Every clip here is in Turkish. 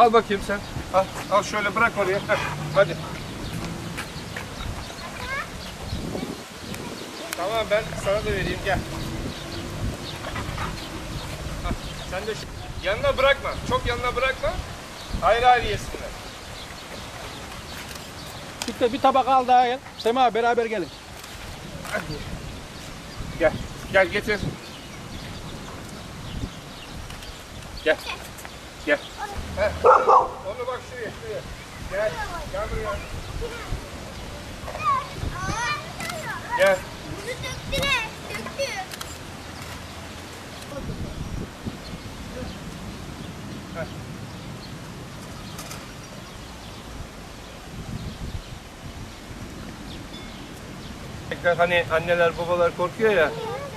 Al bakayım sen. Al, al şöyle bırak oraya. Heh, hadi. Tamam ben sana da vereyim gel. Hah, sen de yanına bırakma. Çok yanına bırakma. Ayrı ayrı yesinler. Çıktı bir tabak al daha gel. Sema beraber gelin. Gel. Gel getir. Gel. Gel. Heh. Onu bak şuraya şuraya. Gel. Gel buraya. Gel. Bunu döktüler. Döktü. Tekrar hani anneler babalar korkuyor ya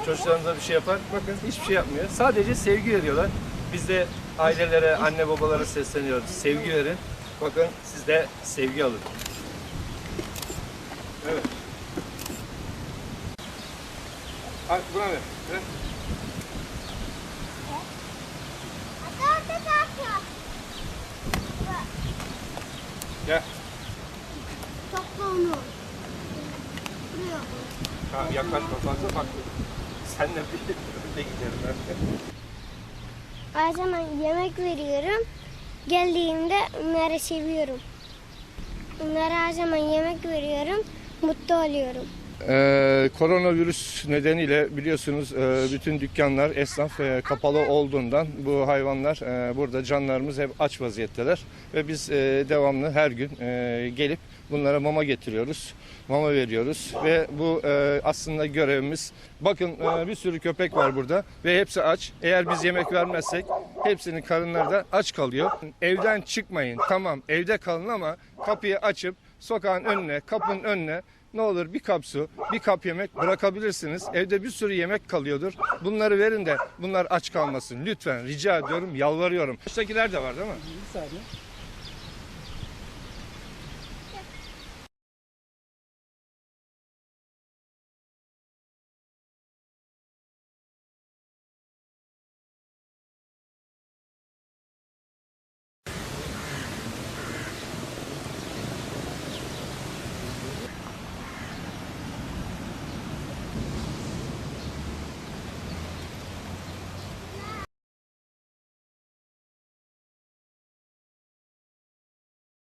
çocuklarınıza bir şey yapar. Bakın hiçbir şey yapmıyor. Sadece sevgi veriyorlar. Biz de ailelere, anne babalara sesleniyoruz. Sevgi verin. Bakın siz de sevgi alın. Evet. Al buna ver. ver. Gel. Topla onu. Buraya. Ha, yaklaşma fazla bak. Senle birlikte gidelim. Zaman yemek veriyorum. Geldiğimde onları seviyorum. Onlara her zaman yemek veriyorum. Mutlu oluyorum. Ee, koronavirüs nedeniyle biliyorsunuz e, bütün dükkanlar, esnaf e, kapalı olduğundan bu hayvanlar e, burada canlarımız hep aç vaziyetteler ve biz e, devamlı her gün e, gelip bunlara mama getiriyoruz, mama veriyoruz ve bu e, aslında görevimiz. Bakın e, bir sürü köpek var burada ve hepsi aç. Eğer biz yemek vermezsek hepsinin karınları da aç kalıyor. Evden çıkmayın tamam evde kalın ama kapıyı açıp sokağın önüne, kapının önüne ne olur bir kap su, bir kap yemek bırakabilirsiniz. Evde bir sürü yemek kalıyordur. Bunları verin de bunlar aç kalmasın. Lütfen rica ediyorum, yalvarıyorum. Baştakiler de var değil mi? Bir saniye.